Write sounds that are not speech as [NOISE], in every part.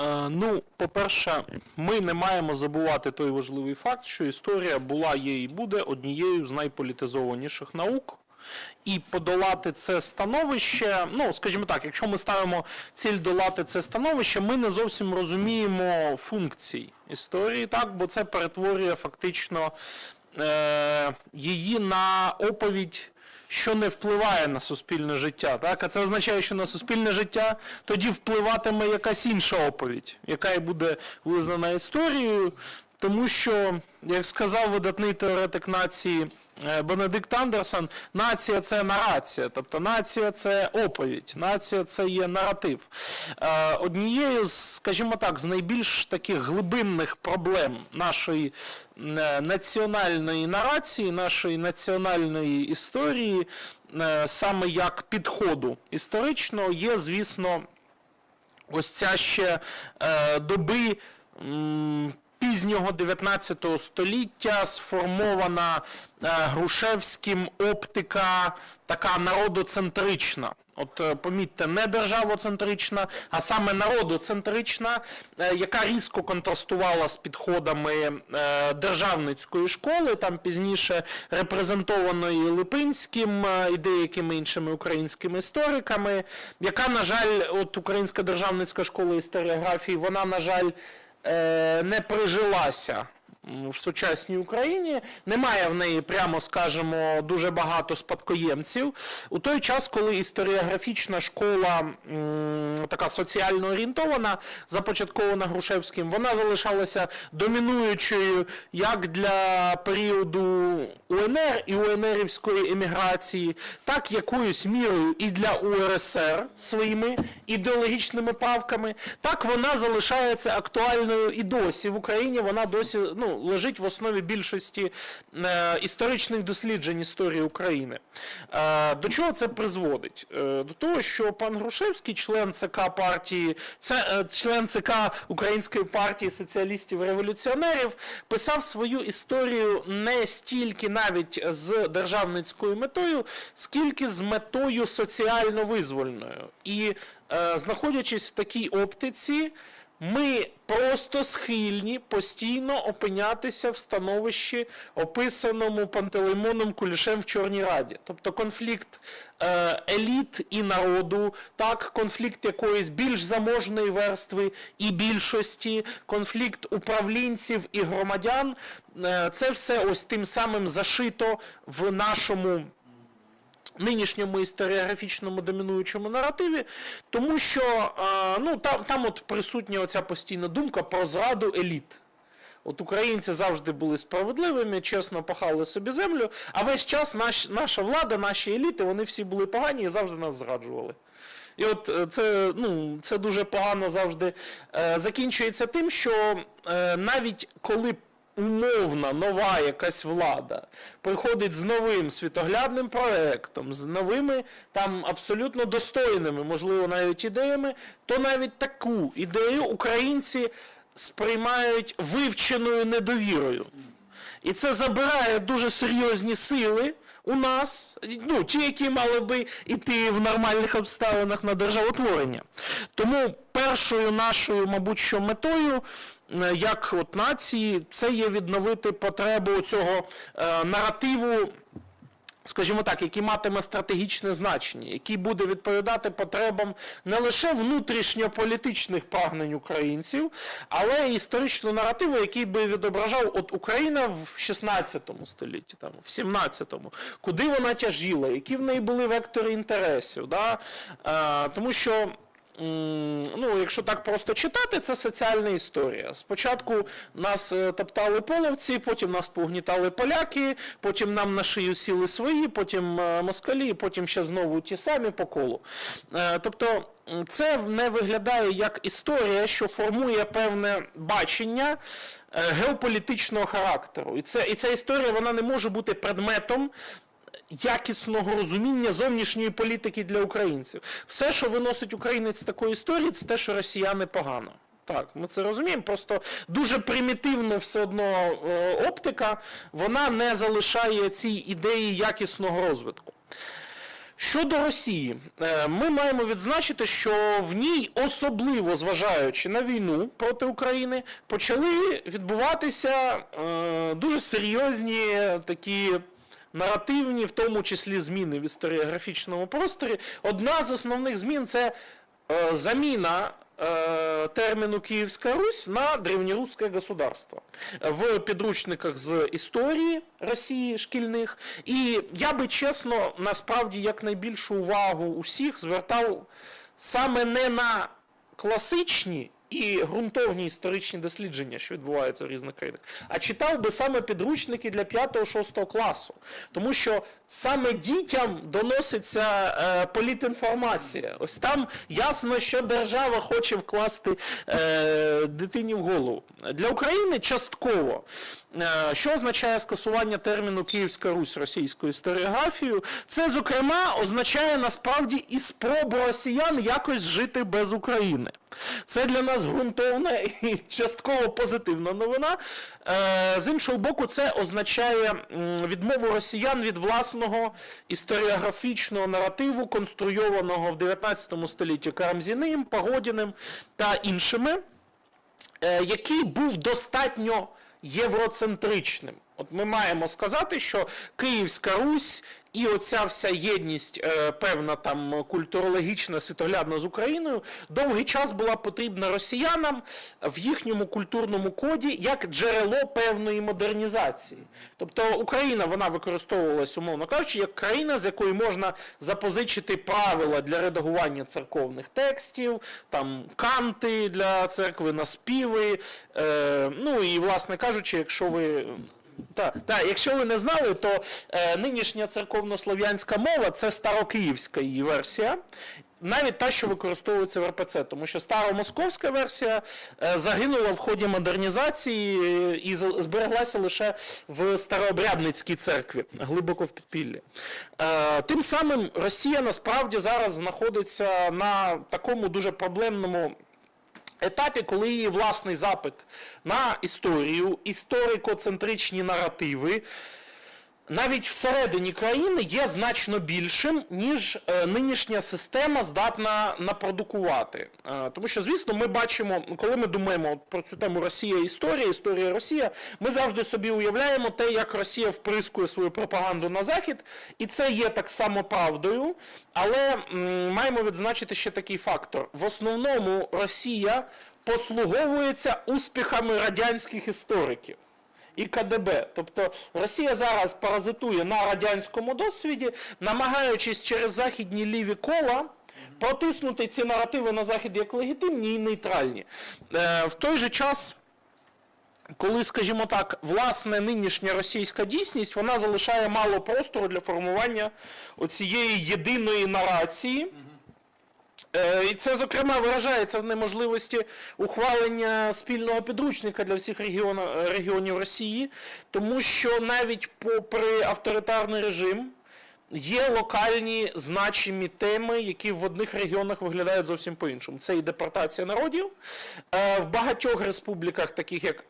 Е, Ну, по-перше, ми не маємо забувати той важливий факт, що історія була, є і буде однією з найполітизованіших наук. І подолати це становище, ну скажімо так, якщо ми ставимо ціль долати це становище, ми не зовсім розуміємо функцій історії, так, бо це перетворює фактично е, її на оповідь що не впливає на суспільне життя. Так? А це означає, що на суспільне життя тоді впливатиме якась інша оповідь, яка і буде визнана історією, тому що, як сказав видатний теоретик нації е, Бенедикт Андерсон, нація це нарація, тобто нація це оповідь, нація це є наратив. Е, Однією з, скажімо так, з найбільш таких глибинних проблем нашої е, національної нарації, нашої національної історії, саме як підходу історичного, є, звісно, ось ця ще доби пізнього 19 століття сформована е, Грушевським оптика така народоцентрична. От е, помітьте, не державоцентрична, а саме народоцентрична, е, яка різко контрастувала з підходами державницької школи, там пізніше репрезентованої Липинським і деякими іншими українськими істориками, яка, на жаль, от Українська державницька школа історіографії, вона, на жаль, е, не прижилася в сучасній Україні. Немає в неї, прямо скажемо, дуже багато спадкоємців. У той час, коли історіографічна школа така соціально орієнтована, започаткована Грушевським, вона залишалася домінуючою як для періоду УНР і УНРівської еміграції, так якоюсь мірою і для УРСР своїми ідеологічними правками, так вона залишається актуальною і досі. В Україні вона досі ну, лежить в основі більшості е, історичних досліджень історії України. Е, до чого це призводить? Е, до того, що пан Грушевський, член ЦК партії, це член ЦК Української партії соціалістів-революціонерів, писав свою історію не стільки навіть з державницькою метою, скільки з метою соціально-визвольною. І е, знаходячись в такій оптиці, ми просто схильні постійно опинятися в становищі, описаному Пантелеймоном Кулішем в Чорній Раді. Тобто конфлікт е, еліт і народу, так, конфлікт якоїсь більш заможної верстви і більшості, конфлікт управлінців і громадян. Е, це все ось тим самим зашито в нашому нинішньому історіографічному домінуючому наративі, тому що е, ну, там, там от присутня оця постійна думка про зраду еліт. От українці завжди були справедливими, чесно пахали собі землю, а весь час наш, наша влада, наші еліти, вони всі були погані і завжди нас зраджували. І от е, це, ну, це дуже погано завжди е, закінчується тим, що навіть коли умовна нова якась влада приходить з новим світоглядним проектом, з новими там абсолютно достойними, можливо, навіть ідеями, то навіть таку ідею українці сприймають вивченою недовірою. І це забирає дуже серйозні сили у нас, ну, ті, які мали би йти в нормальних обставинах на державотворення. Тому першою нашою, мабуть, що метою, як от нації, це є відновити потребу цього е, наративу скажімо так, який матиме стратегічне значення, який буде відповідати потребам не лише внутрішньополітичних прагнень українців, але й історичного наративу, який би відображав от Україна в 16 столітті, там, в 17-му, куди вона тяжіла, які в неї були вектори інтересів. Да? Е, тому що Ну, якщо так просто читати, це соціальна історія. Спочатку нас е, топтали половці, потім нас погнітали поляки, потім нам на шию сіли свої, потім е, москалі, потім ще знову ті самі по колу. Е, Тобто це не виглядає як історія, що формує певне бачення геополітичного характеру. І, це, і ця історія вона не може бути предметом якісного розуміння зовнішньої політики для українців. Все, що виносить українець з такої історії, це те, що росіяни погано. Так, ми це розуміємо. Просто дуже примітивно все одно е, оптика, вона не залишає цій ідеї якісного розвитку. Щодо Росії, е, ми маємо відзначити, що в ній, особливо зважаючи на війну проти України, почали відбуватися е, дуже серйозні такі наративні, в тому числі зміни в історіографічному просторі. Одна з основних змін це е, заміна е, терміну Київська Русь на древнерусське государство в підручниках з історії Росії шкільних. І я би чесно, насправді, як найбільшу увагу усіх звертав саме не на класичні і ґрунтовні історичні дослідження, що відбуваються в різних країнах, а читав би саме підручники для 5-6 класу. Тому що саме дітям доноситься е, політінформація. Ось там ясно, що держава хоче вкласти е, дитині в голову. Для України частково. Е, що означає скасування терміну Київська Русь російською історіографією? Це, зокрема, означає насправді і спробу росіян якось жити без України. Це для нас ґрунтовна і частково позитивна новина. Е, З іншого боку, це означає відмову росіян від власного історіографічного наративу, конструйованого в 19 столітті Карамзіним, Погодіним та іншими е, який був достатньо євроцентричним. От ми маємо сказати, що Київська Русь і оця вся єдність, е, певна там культурологічна, світоглядна з Україною, довгий час була потрібна росіянам в їхньому культурному коді як джерело певної модернізації. Тобто Україна вона використовувалась, умовно кажучи, як країна, з якої можна запозичити правила для редагування церковних текстів, там канти для церкви, наспіви. Е, ну і, власне кажучи, якщо ви. Так, так, якщо ви не знали, то е, нинішня церковнослов'янська мова це старокиївська її версія, навіть та, що використовується в РПЦ, тому що старомосковська версія е, загинула в ході модернізації е, і збереглася лише в старообрядницькій церкві, глибоко в підпіллі. Е, тим самим Росія насправді зараз знаходиться на такому дуже проблемному етапі, коли її власний запит на історію, історико-центричні наративи, навіть всередині країни є значно більшим, ніж е, нинішня система здатна напродукувати. Е, тому що, звісно, ми бачимо, коли ми думаємо про цю тему Росія історія, історія Росія, ми завжди собі уявляємо те, як Росія вприскує свою пропаганду на Захід, і це є так само правдою. Але маємо відзначити ще такий фактор: в основному Росія послуговується успіхами радянських істориків і КДБ. Тобто Росія зараз паразитує на радянському досвіді, намагаючись через західні ліві кола. Протиснути ці наративи на захід як легітимні і нейтральні. Е, в той же час, коли, скажімо так, власне нинішня російська дійсність, вона залишає мало простору для формування оцієї єдиної нарації. Е, І це, зокрема, виражається в неможливості ухвалення спільного підручника для всіх регіона- регіонів Росії, тому що навіть попри авторитарний режим є локальні значимі теми, які в одних регіонах виглядають зовсім по-іншому. Це і депортація народів. Е, В багатьох республіках, таких як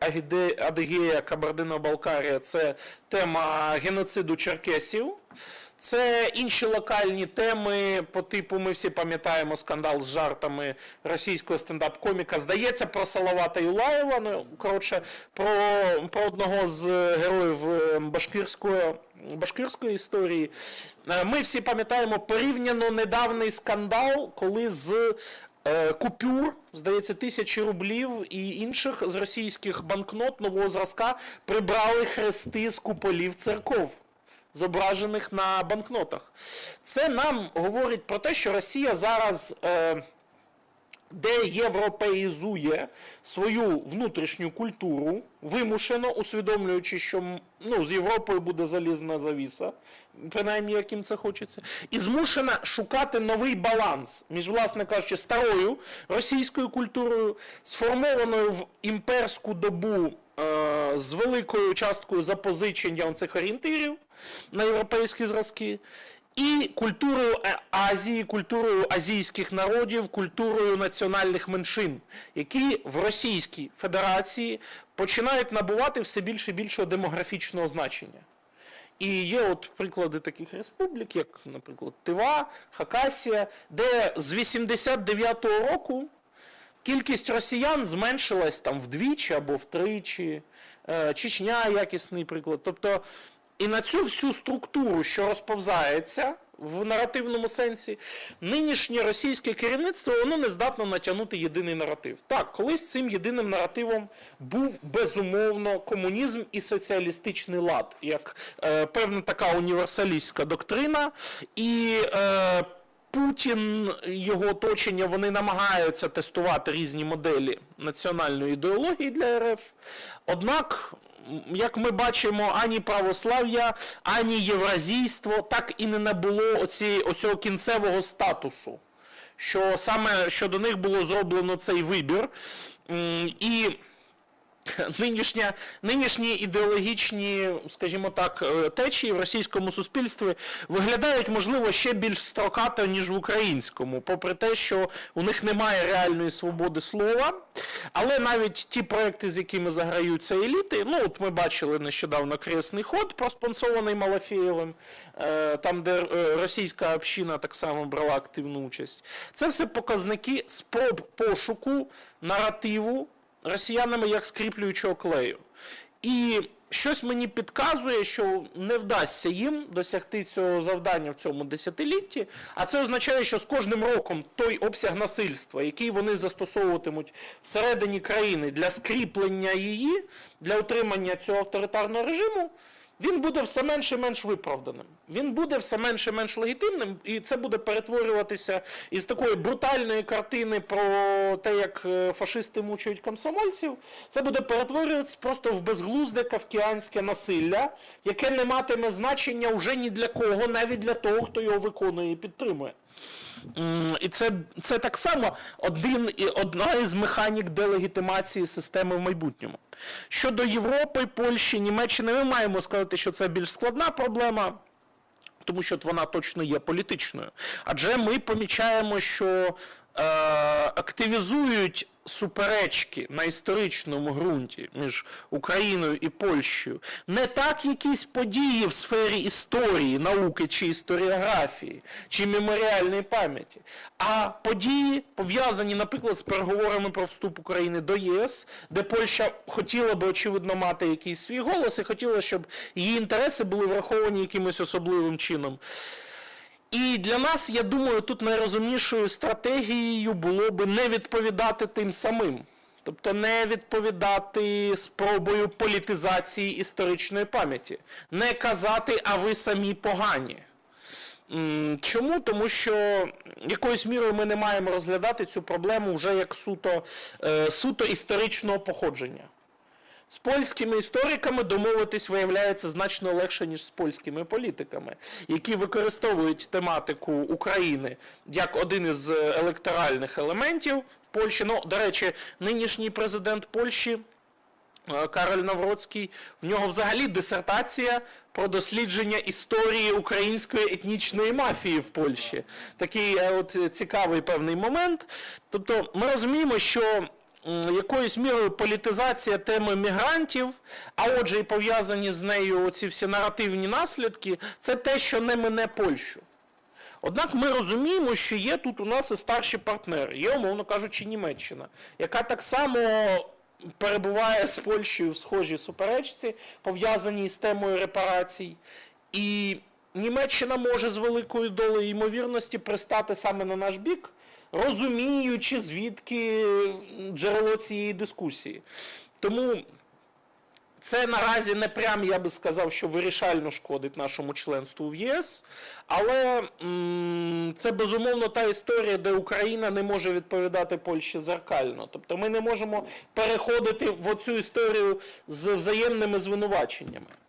Адигея, Кабардино-Балкарія, це тема геноциду черкесів. Це інші локальні теми по типу, ми всі пам'ятаємо скандал з жартами російського стендап-коміка. Здається, про Салавата Юлаєва. Ну, коротше, про, про одного з героїв е, башкирської, башкирської історії. Е, Ми всі пам'ятаємо порівняно недавній скандал, коли з е, купюр, здається, тисячі рублів і інших з російських банкнот нового зразка прибрали хрести з куполів церков зображених на банкнотах. Це нам говорить про те, що Росія зараз е, деєвропеїзує свою внутрішню культуру, вимушено усвідомлюючи, що ну, з Європою буде залізна завіса, принаймні яким це хочеться, і змушена шукати новий баланс між, власне кажучи, старою російською культурою, сформованою в імперську добу е, з великою часткою запозичення цих орієнтирів на європейські зразки, і культурою Е- Азії, культурою азійських народів, культурою національних меншин, які в Російській Федерації починають набувати все більше і більшого демографічного значення. І є от приклади таких республік, як, наприклад, Тива, Хакасія, де з 89-го року кількість росіян зменшилась там вдвічі або втричі. Е, Чечня якісний приклад. Тобто, і на цю всю структуру, що розповзається в наративному сенсі, нинішнє російське керівництво воно не здатно натягнути єдиний наратив. Так, колись цим єдиним наративом був безумовно комунізм і соціалістичний лад, як е, певна така універсалістська доктрина. І е, Путін, його оточення, вони намагаються тестувати різні моделі національної ідеології для РФ. Однак, як ми бачимо, ані православ'я, ані євразійство так і не набуло оці, оцього кінцевого статусу, що саме щодо них було зроблено цей вибір. І [LAUGHS] Нинішня, нинішні ідеологічні, скажімо так, е, течії в російському суспільстві виглядають, можливо, ще більш строкато, ніж в українському, попри те, що у них немає реальної свободи слова. Але навіть ті проекти, з якими заграються еліти, ну от ми бачили нещодавно кресний ход, проспонсований Малафєєвим, е, там, де е, російська община так само брала активну участь. Це все показники спроб пошуку наративу росіянами як скріплюючого клею. І щось мені підказує, що не вдасться їм досягти цього завдання в цьому десятилітті, а це означає, що з кожним роком той обсяг насильства, який вони застосовуватимуть всередині країни для скріплення її, для утримання цього авторитарного режиму, він буде все менш і менш виправданим. Він буде все менш і менш легітимним, і це буде перетворюватися із такої брутальної картини про те, як е, фашисти мучують комсомольців. Це буде перетворюватися просто в безглузде кавкіанське насилля, яке не матиме значення вже ні для кого, навіть для того, хто його виконує і підтримує. І це, це так само один, одна із механік делегітимації системи в майбутньому. Щодо Європи, Польщі, Німеччини, ми маємо сказати, що це більш складна проблема. Тому що вона точно є політичною. Адже ми помічаємо, що активізують суперечки на історичному ґрунті між Україною і Польщею не так якісь події в сфері історії, науки чи історіографії, чи меморіальної пам'яті, а події пов'язані, наприклад, з переговорами про вступ України до ЄС, де Польща хотіла би очевидно мати якийсь свій голос і хотіла, щоб її інтереси були враховані якимось особливим чином. І для нас, я думаю, тут найрозумнішою стратегією було би не відповідати тим самим. Тобто не відповідати спробою політизації історичної пам'яті, не казати, а ви самі погані. Чому? Тому що якоюсь мірою ми не маємо розглядати цю проблему вже як суто, е, суто історичного походження. З польськими істориками домовитись виявляється значно легше, ніж з польськими політиками, які використовують тематику України як один із е, електоральних елементів в Польщі. Ну, до речі, нинішній президент Польщі. е, Кароль Навроцький, в нього взагалі дисертація про дослідження історії української етнічної мафії в Польщі. Такий е, от цікавий певний момент. Тобто ми розуміємо, що якоюсь мірою політизація теми мігрантів, а отже, і пов'язані з нею ці всі наративні наслідки, це те, що не мине Польщу. Однак ми розуміємо, що є тут у нас і старші партнери, є, умовно кажучи, Німеччина, яка так само перебуває з Польщею в схожій суперечці, пов'язаній з темою репарацій. І Німеччина може з великою долею ймовірності пристати саме на наш бік, розуміючи, звідки джерело цієї дискусії. Тому це наразі не прям, я би сказав, що вирішально шкодить нашому членству в ЄС, але це безумовно та історія, де Україна не може відповідати Польщі зеркально. Тобто ми не можемо переходити в оцю історію з взаємними звинуваченнями.